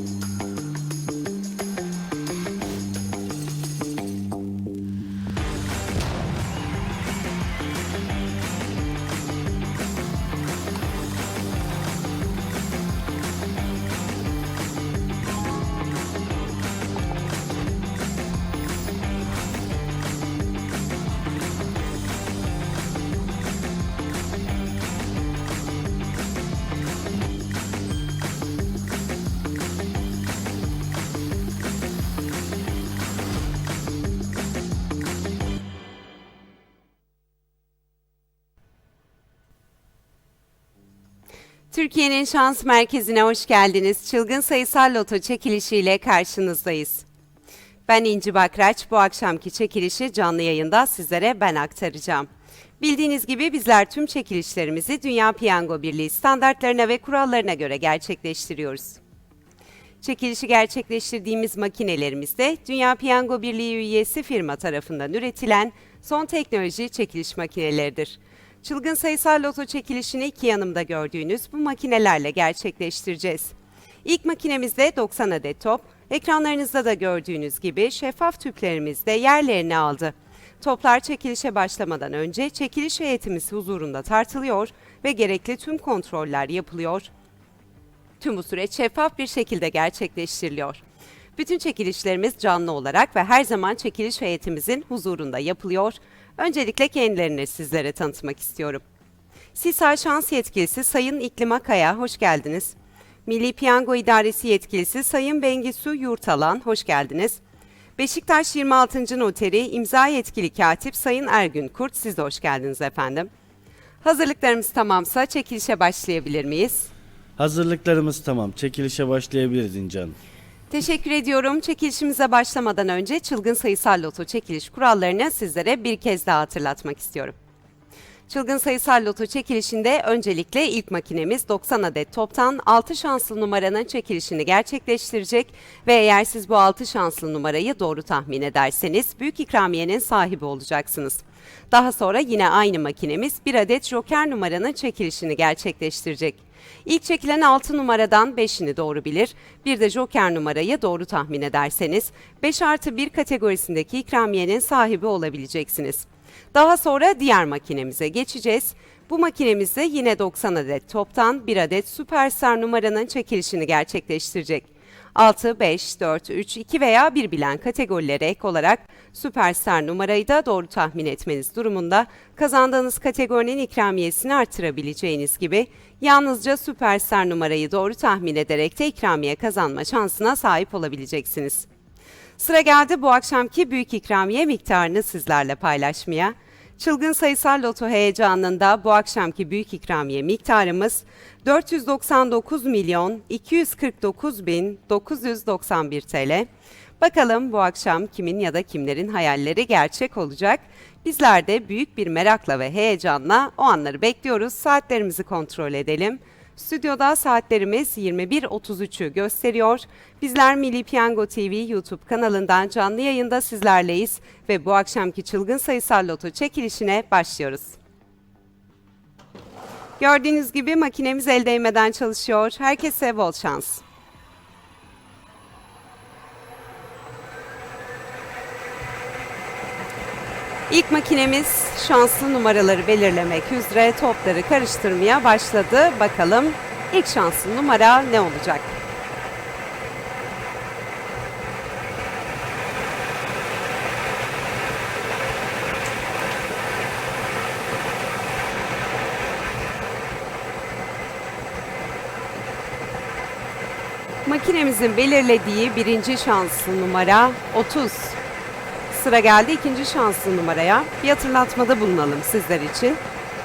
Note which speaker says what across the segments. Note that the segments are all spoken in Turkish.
Speaker 1: Thank you. Türkiye'nin şans merkezine hoş geldiniz. Çılgın sayısal loto çekilişiyle karşınızdayız. Ben İnci Bakraç. Bu akşamki çekilişi canlı yayında sizlere ben aktaracağım. Bildiğiniz gibi bizler tüm çekilişlerimizi Dünya Piyango Birliği standartlarına ve kurallarına göre gerçekleştiriyoruz. Çekilişi gerçekleştirdiğimiz makinelerimizde Dünya Piyango Birliği üyesi firma tarafından üretilen son teknoloji çekiliş makineleridir. Çılgın sayısal loto çekilişini iki yanımda gördüğünüz bu makinelerle gerçekleştireceğiz. İlk makinemizde 90 adet top, ekranlarınızda da gördüğünüz gibi şeffaf tüplerimizde yerlerini aldı. Toplar çekilişe başlamadan önce çekiliş heyetimiz huzurunda tartılıyor ve gerekli tüm kontroller yapılıyor. Tüm bu süreç şeffaf bir şekilde gerçekleştiriliyor. Bütün çekilişlerimiz canlı olarak ve her zaman çekiliş heyetimizin huzurunda yapılıyor. Öncelikle kendilerini sizlere tanıtmak istiyorum. SİSA Şans Yetkilisi Sayın İklim Akaya, hoş geldiniz. Milli Piyango İdaresi Yetkilisi Sayın Bengisu Yurtalan, hoş geldiniz. Beşiktaş 26. Noteri İmza Yetkili Katip Sayın Ergün Kurt, siz de hoş geldiniz efendim. Hazırlıklarımız tamamsa çekilişe başlayabilir miyiz?
Speaker 2: Hazırlıklarımız tamam. Çekilişe başlayabiliriz İnci Hanım.
Speaker 1: Teşekkür ediyorum. Çekilişimize başlamadan önce çılgın sayısal loto çekiliş kurallarını sizlere bir kez daha hatırlatmak istiyorum. Çılgın sayısal loto çekilişinde öncelikle ilk makinemiz 90 adet toptan 6 şanslı numaranın çekilişini gerçekleştirecek ve eğer siz bu 6 şanslı numarayı doğru tahmin ederseniz büyük ikramiyenin sahibi olacaksınız. Daha sonra yine aynı makinemiz bir adet joker numaranın çekilişini gerçekleştirecek. İlk çekilen 6 numaradan 5'ini doğru bilir, bir de joker numarayı doğru tahmin ederseniz 5 artı 1 kategorisindeki ikramiyenin sahibi olabileceksiniz. Daha sonra diğer makinemize geçeceğiz. Bu makinemizde yine 90 adet toptan bir adet süperstar numaranın çekilişini gerçekleştirecek. 6, 5, 4, 3, 2 veya 1 bilen kategorilere ek olarak süperstar numarayı da doğru tahmin etmeniz durumunda kazandığınız kategorinin ikramiyesini artırabileceğiniz gibi yalnızca süperstar numarayı doğru tahmin ederek de ikramiye kazanma şansına sahip olabileceksiniz. Sıra geldi bu akşamki büyük ikramiye miktarını sizlerle paylaşmaya. Çılgın sayısal loto heyecanında bu akşamki büyük ikramiye miktarımız 499 milyon 249 bin 991 TL. Bakalım bu akşam kimin ya da kimlerin hayalleri gerçek olacak? Bizler de büyük bir merakla ve heyecanla o anları bekliyoruz. Saatlerimizi kontrol edelim. Stüdyoda saatlerimiz 21.33'ü gösteriyor. Bizler Milli Piyango TV YouTube kanalından canlı yayında sizlerleyiz ve bu akşamki çılgın sayısal loto çekilişine başlıyoruz. Gördüğünüz gibi makinemiz el değmeden çalışıyor. Herkese bol şans. İlk makinemiz şanslı numaraları belirlemek üzere topları karıştırmaya başladı. Bakalım ilk şanslı numara ne olacak? Makinemizin belirlediği birinci şanslı numara 30. Sıra geldi ikinci şanslı numaraya. Bir hatırlatmada bulunalım sizler için.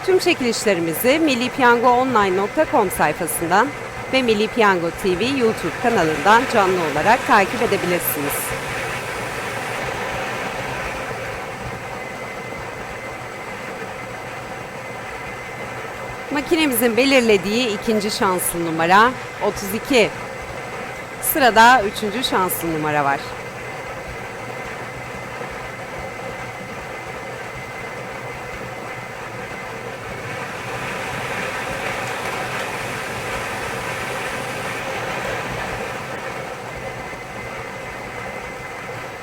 Speaker 1: Tüm çekilişlerimizi millipiyangoonline.com sayfasından ve Milli Piyango TV YouTube kanalından canlı olarak takip edebilirsiniz. Makinemizin belirlediği ikinci şanslı numara 32. Sırada üçüncü şanslı numara var.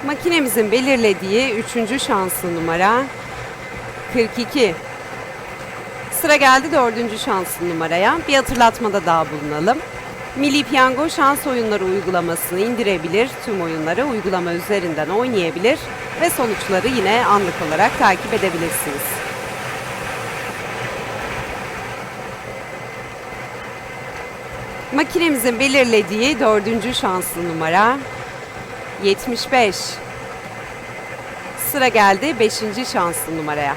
Speaker 1: Makinemizin belirlediği üçüncü şanslı numara 42. Sıra geldi dördüncü şanslı numaraya. Bir hatırlatmada daha bulunalım. Milli Piyango şans oyunları uygulamasını indirebilir, tüm oyunları uygulama üzerinden oynayabilir ve sonuçları yine anlık olarak takip edebilirsiniz. Makinemizin belirlediği dördüncü şanslı numara 75. Sıra geldi 5. şanslı numaraya.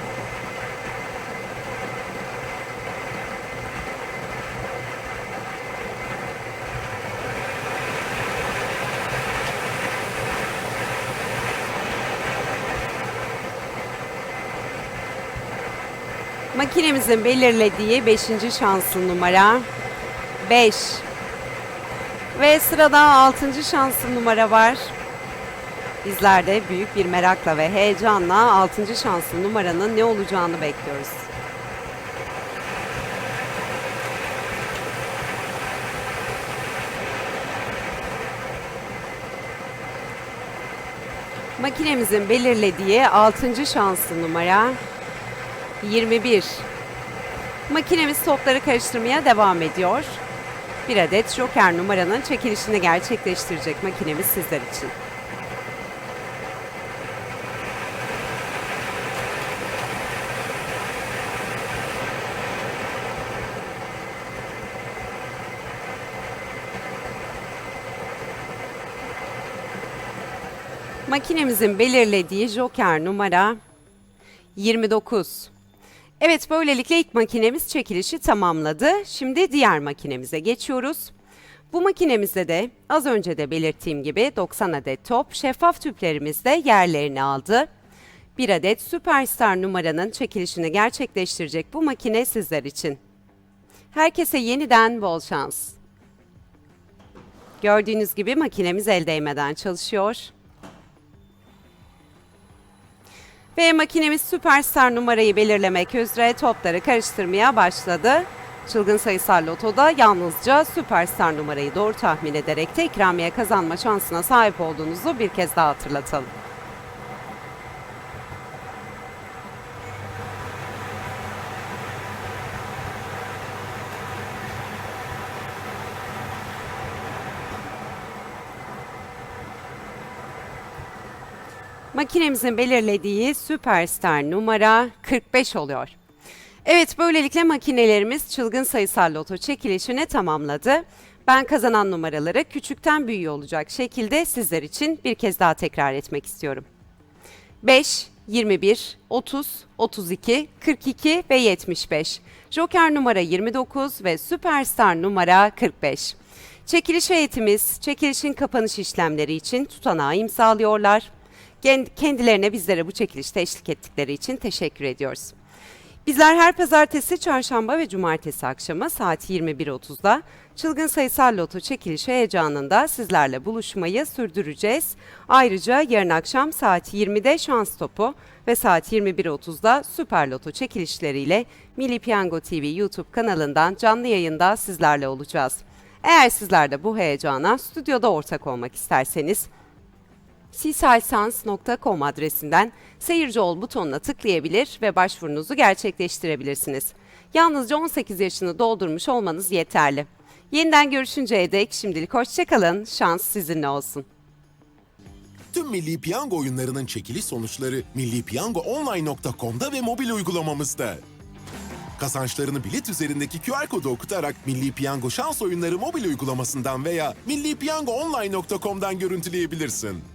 Speaker 1: Makinemizin belirlediği 5. şanslı numara 5. Ve sırada 6. şanslı numara var. Bizler de büyük bir merakla ve heyecanla 6. şanslı numaranın ne olacağını bekliyoruz. Makinemizin belirlediği 6. şanslı numara 21. Makinemiz topları karıştırmaya devam ediyor. Bir adet joker numaranın çekilişini gerçekleştirecek makinemiz sizler için. Makinemizin belirlediği joker numara 29. Evet böylelikle ilk makinemiz çekilişi tamamladı. Şimdi diğer makinemize geçiyoruz. Bu makinemizde de az önce de belirttiğim gibi 90 adet top şeffaf tüplerimizde yerlerini aldı. Bir adet Süperstar numaranın çekilişini gerçekleştirecek bu makine sizler için. Herkese yeniden bol şans. Gördüğünüz gibi makinemiz el değmeden çalışıyor. Ve makinemiz Süperstar numarayı belirlemek üzere topları karıştırmaya başladı. Çılgın sayısal lotoda yalnızca Süperstar numarayı doğru tahmin ederek de ikramiye kazanma şansına sahip olduğunuzu bir kez daha hatırlatalım. Makinemizin belirlediği Süperstar numara 45 oluyor. Evet böylelikle makinelerimiz çılgın sayısal loto çekilişini tamamladı. Ben kazanan numaraları küçükten büyüğe olacak şekilde sizler için bir kez daha tekrar etmek istiyorum. 5, 21, 30, 32, 42 ve 75. Joker numara 29 ve Süperstar numara 45. Çekiliş heyetimiz çekilişin kapanış işlemleri için tutanağı imzalıyorlar. Kend- Kendilerine bizlere bu çekilişte eşlik ettikleri için teşekkür ediyoruz. Bizler her pazartesi, çarşamba ve cumartesi akşamı saat 21.30'da Çılgın Sayısal Loto çekilişi heyecanında sizlerle buluşmayı sürdüreceğiz. Ayrıca yarın akşam saat 20'de Şans Topu ve saat 21.30'da Süper Loto çekilişleriyle Milli Piyango TV YouTube kanalından canlı yayında sizlerle olacağız. Eğer sizler de bu heyecana stüdyoda ortak olmak isterseniz sisaysans.com adresinden seyirci ol butonuna tıklayabilir ve başvurunuzu gerçekleştirebilirsiniz. Yalnızca 18 yaşını doldurmuş olmanız yeterli. Yeniden görüşünceye dek şimdilik hoşçakalın, şans sizinle olsun.
Speaker 3: Tüm Milli Piyango oyunlarının çekiliş sonuçları millipiyangoonline.com'da ve mobil uygulamamızda. Kazançlarını bilet üzerindeki QR kodu okutarak Milli Piyango şans oyunları mobil uygulamasından veya millipiyangoonline.com'dan görüntüleyebilirsin.